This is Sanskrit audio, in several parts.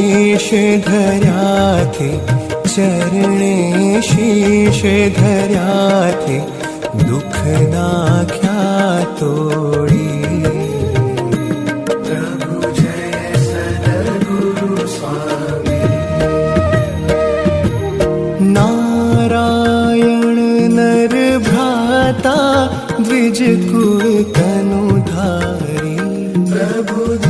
शीश धर्याथे चरणे शीश धर्याथे दुख नाख्या तोड़ी। प्रभु जय सद्गुरु स्वामी। नारायण नर भ्राता द्विज कुल तनु धारी। प्रभु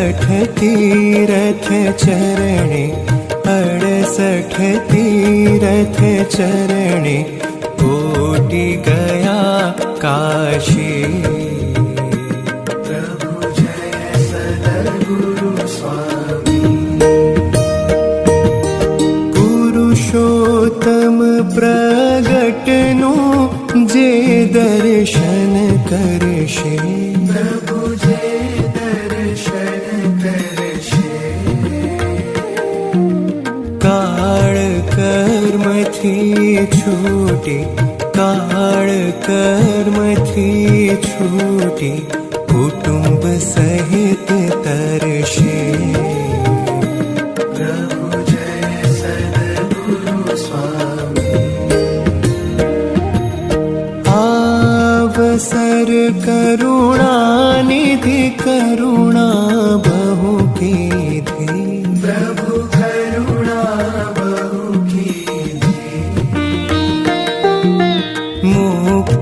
अड़सठ तीरथ चरणे अड़सठ तीरथ चरणे कोटि गया काशी। प्रभु जय सद्गुरु स्वामी। पुरुषोत्तम प्रगटनु जे दर्शन करशे कर्मथी छूटी काळ कर्मथी छूटी कुटुंब सहित तरशे। प्रभु जय सद्गुरु स्वामी। आवसर करुणा निधि करुणा बहु कीधी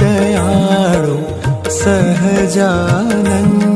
दयाळु सहजानन्द